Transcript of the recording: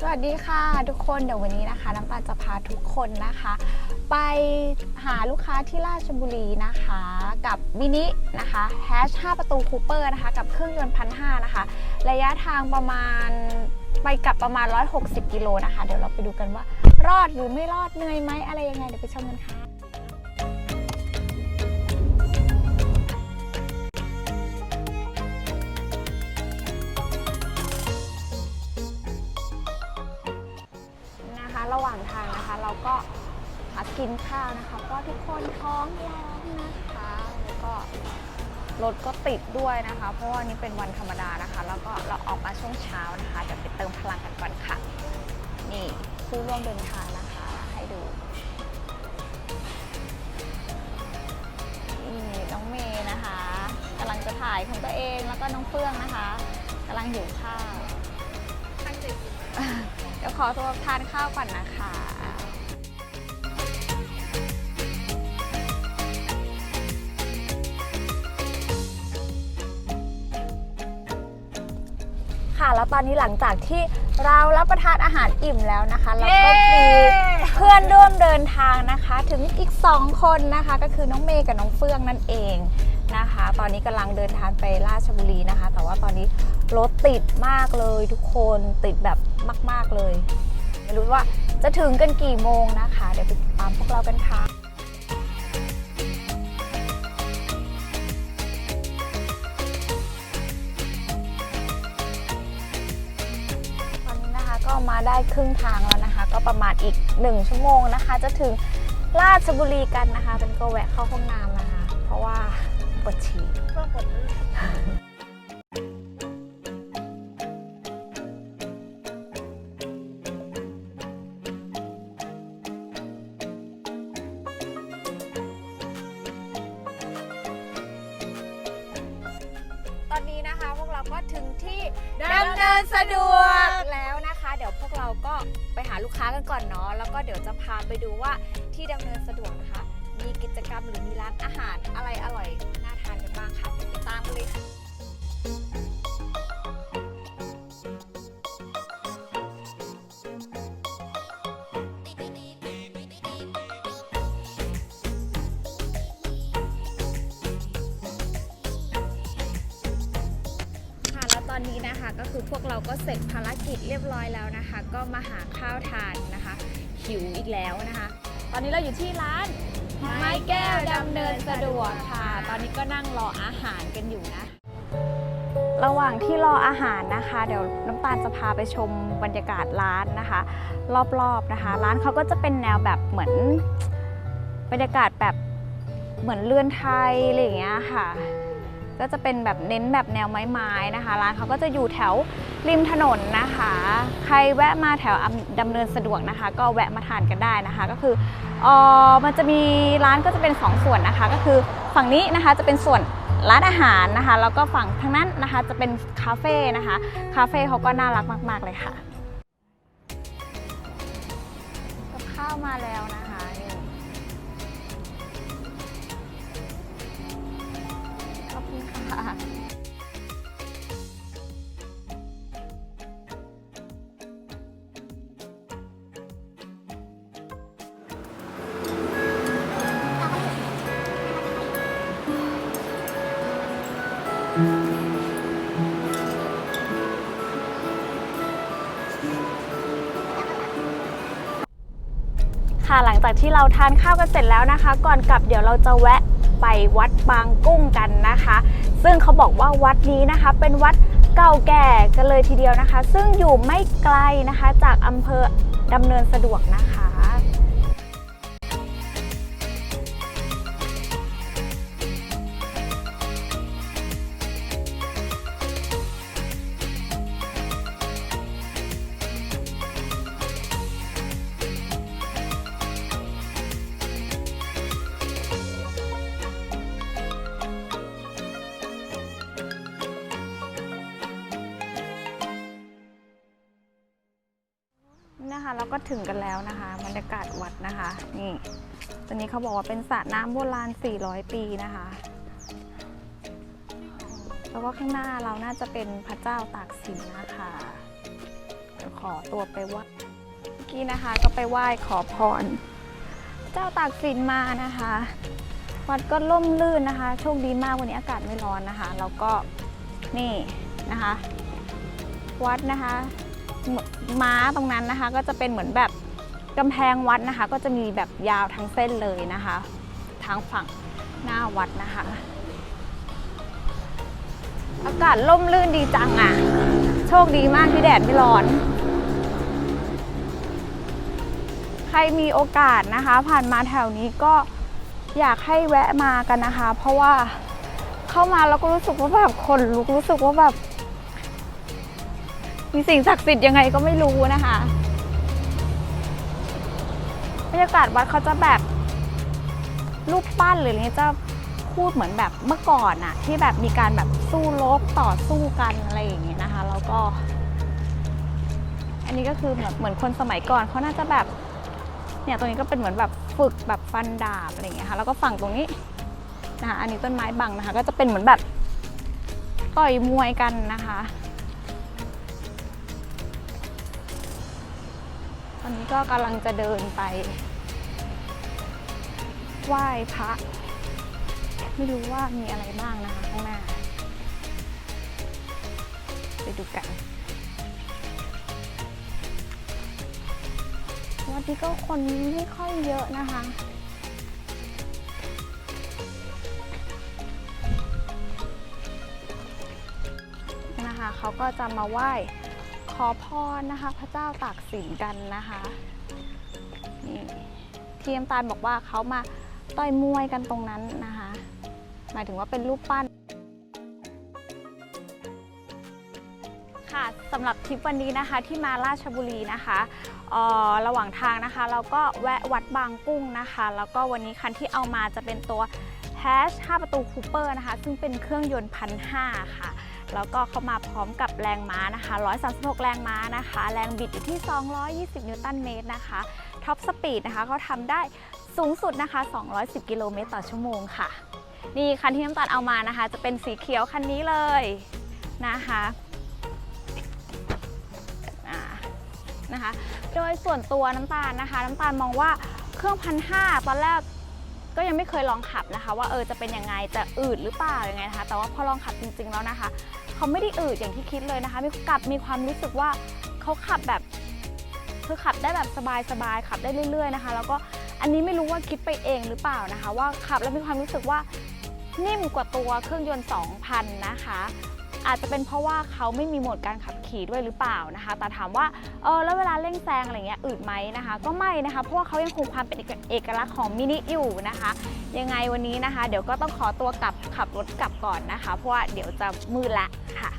สวัสดีค่ะทุกคนเดี๋ยววันนี้นะคะ น้ำตาลจะพาทุกคนนะคะ ไปหาลูกค้าที่ราชบุรีนะคะ กับมินินะคะแฮช5ประตูคูเปอร์นะคะ กับเครื่องยนต์พันห้านะคะ ระยะทางประมาณไปกลับประมาณ 160 กิโลนะคะ เดี๋ยวเราไปดูกันว่ารอดหรือไม่รอดเหนื่อยไหมอะไรยังไงเดี๋ยวไปชมกันค่ะ นะคะระหว่างทางนะคะ เราก็หากินข้าวนะคะ เพราะทุกคนท้องร้องนะคะ แล้วก็รถก็ติดด้วยนะคะ เพราะว่านี่เป็นวันธรรมดานะคะ แล้วก็เราออกมาช่วงเช้านะคะเดี๋ยวไปเติมพลังกันก่อนค่ะ นี่ผู้ร่วมเดินทางนะคะ ให้ดูนี่น้องเมย์นะคะกำลังจะถ่ายของตัวเองแล้วก็น้องเฟื่องนะคะกำลังหิวข้าวเดี๋ยวขอตัวทานข้าวก่อนนะคะค่ะแล้วตอนนี้หลังจากที่เรารับประทานอาหารอิ่มแล้วนะคะเราก็มีเพื่อนร่วมเดินทางนะคะ ถึงอีก 2 คนนะคะ ก็คือน้องเมย์กับน้องเฟื่องนั่นเอง นะคะ ตอนนี้กำลังเดินทางไปราชบุรีนะคะ แต่ว่าตอนนี้รถติดมากเลยทุกคนติดแบบมาก ๆเลย ไม่รู้ว่าจะถึงกันกี่โมงนะคะ เดี๋ยวไปตามพวกเรากันค่ะตอนนี้นะคะก็มาได้ครึ่งทางแล้วนะคะ ก็ประมาณอีก 1 ชั่วโมงนะคะ จะถึงราชบุรีกันนะคะเป็นก็แวะเข้าห้องน้ำนะคะ เพราะว่า ปวดฉี่ตอนนี้นะคะพวกเราก็ถึงที่ดำเนินสะดวกแล้วนะคะ เดี๋ยวพวกเราก็ไปหาลูกค้ากันก่อนเนาะแล้วก็เดี๋ยวจะพาไปดูว่าที่ดำเนินสะดวกนะคะ มีกิจกรรมหรือมีร้านอาหารอะไรอร่อยน่าทานกันบ้างค่ะเดี๋ยวไปตามกันเลยค่ะค่ะแล้วตอนนี้นะคะก็คือพวกเราก็เสร็จภารกิจเรียบร้อยแล้วนะคะ ก็มาหาข้าวทานนะคะ หิวอีกแล้วนะคะ ตอนนี้เราอยู่ที่ร้าน ไม้แก้วดำเนินสะดวกค่ะ ตอนนี้ก็นั่งรออาหารกันอยู่นะ ระหว่างที่รออาหารนะคะ เดี๋ยวน้ำตาลจะพาไปชมบรรยากาศร้านนะคะ รอบๆนะคะ ร้านเขาก็จะเป็นแนวแบบเหมือนบรรยากาศแบบเหมือนเรือนไทยอะไรอย่างเงี้ยค่ะ ก็จะเป็นแบบเน้นแบบแนวไม้ๆนะคะ ร้านเขาก็จะอยู่แถวริมถนนนะคะ ใครแวะมาแถวอำดำเนินสะดวกนะคะ ก็แวะมาทานกันได้นะคะ ก็คือออมันจะมีร้านก็จะเป็นสองส่วนนะคะ ก็คือฝั่งนี้นะคะจะเป็นส่วนร้านอาหารนะคะ แล้วก็ฝั่งทางนั้นนะคะจะเป็นคาเฟ่นะคะ คาเฟ่เขาก็น่ารักมาก ๆ เลยค่ะ กับข้าวมาแล้วนะคะนี่ ค่ะหลังจากที่เราทานข้าวกันเสร็จแล้วนะคะ ก่อนกลับเดี๋ยวเราจะแวะไปวัดบางกุ้งกันนะคะ ซึ่งเขาบอกว่าวัดนี้นะคะ เป็นวัดเก่าแก่กันเลยทีเดียวนะคะ ซึ่งอยู่ไม่ไกลนะคะจากอำเภอดำเนินสะดวกนะคะ นะคะเราก็ถึงกันแล้วนะคะบรรยากาศวัดนะคะนี่ตอนนี้เขาบอกว่าเป็นสระน้ำโบราณ 400 ปีนะคะ แล้วก็ข้างหน้าเราน่าจะเป็นพระเจ้าตากสินนะคะเดี๋ยวขอตัวไปไหว่าเมื่อกี้นะคะก็ไปไหว้ขอพร เจ้าตากสินมานะคะ วัดก็ล่มลื่นนะคะ โชคดีมากวันนี้อากาศไม่ร้อนนะคะ แล้วก็นี่นะคะ วัดนะคะ ม้าตรงนั้นนะคะ ก็จะเป็นเหมือนแบบกำแพงวัดนะคะ ก็จะมีแบบยาวทั้งเส้นเลยนะคะ ทางฝั่งหน้าวัดนะคะ อากาศล่มลื่นดีจังอะ่ะ โชคดีมากที่แดดไม่ร้อน ใครมีโอกาสนะคะ ผ่านมาแถวนี้ก็อยากให้แวะมากันนะคะ เพราะว่าเข้ามาแล้วก็รู้สึกว่าแบบคนลุกรู้สึกว่าแบบ มีสิ่งศักดิ์สิทธิ์ยังไงก็ไม่รู้นะคะบรรยากาศวัดเขาจะแบบรูปปั้นหรืออะไรจะพูดเหมือนแบบเมื่อก่อนอะที่แบบมีการแบบสู้รบต่อสู้กันอะไรอย่างเงี้ยนะคะ แล้วก็ อันนี้ก็คือเหมือนเหมือนคนสมัยก่อนเขาน่าจะแบบเนี่ยตรงนี้ก็เป็นเหมือนแบบฝึกแบบฟันดาบอะไรอย่างเงี้ยค่ะ แล้วก็ฝั่งตรงนี้นะคะอันนี้ต้นไม้บังนะคะ ก็จะเป็นเหมือนแบบต่อยมวยกันนะคะ อนนี้ก็กำลังจะเดินไปไหว้พระไม่รู้ว่ามีอะไรบ้างนะคะข้างหน้า ไปดูกันวันนี้ก็คนไม่ค่อยเยอะนะคะนะคะเขาก็จะมาไหว้ ขอพรนะคะ พระเจ้าตากสินกันนะคะนี่ที่น้ำตาลบอกว่าเขามาต่อยมวยกันตรงนั้นนะคะ หมายถึงว่าเป็นรูปปั้น ค่ะสำหรับทริปวันนี้นะคะที่มาราชบุรีนะคะออระหว่างทางนะคะ เราก็แวะวัดบางกุ้งนะคะ แล้วก็วันนี้คันที่เอามาจะเป็นตัว h a s h 5 ประตูคูเปอร์นะคะ ซึ่งเป็นเครื่องยนต์พันห้าค่ะ แล้วก็เข้ามาพร้อมกับแรงม้านะคะ 136 แรงม้านะคะ แรงบิดอยู่ที่ 220 นิวตันเมตรนะคะ ท็อปสปีดนะคะเขาทำได้สูงสุดนะคะ 210 กิโลเมตรต่อชั่วโมงค่ะ นี่คันที่น้ำตาลเอามานะคะ จะเป็นสีเขียวคันนี้เลยนะคะนะคะ โดยส่วนตัวน้ำตาลนะคะ น้ำตาลมองว่าเครื่องพันห้าตอนแรก ก็ยังไม่เคยลองขับนะคะ ว่าเออจะเป็นยังไงจะอืดหรือเปล่ายังไงนะคะ แต่ว่าพอลองขับจริง ๆ แล้วนะคะ เขาไม่ได้อืดอย่างที่คิดเลยนะคะมีกลับมีความรู้สึกว่าเขาขับแบบคือขับได้แบบสบายๆขับได้เรื่อย ๆนะคะ แล้วก็อันนี้ไม่รู้ว่าคิดไปเองหรือเปล่านะคะ ว่าขับแล้วมีความรู้สึกว่านิ่มกว่าตัวเครื่องยนต์ 2,000 นะคะ อาจจะเป็นเพราะว่าเขาไม่มีโหมดการขับ ขี่ด้วยหรือเปล่านะคะ แต่ถามว่าเออแล้วเวลาเร่งแซงอะไรเงี้ยอืดไหมนะคะ ก็ไม่นะคะ เพราะว่าเขายังคงความเป็นเอกเอกลักษณ์ของมินิอยู่นะคะ ยังไงวันนี้นะคะ เดี๋ยวก็ต้องขอตัวกลับขับรถกลับก่อนนะคะ เพราะว่าเดี๋ยวจะมืดละค่ะ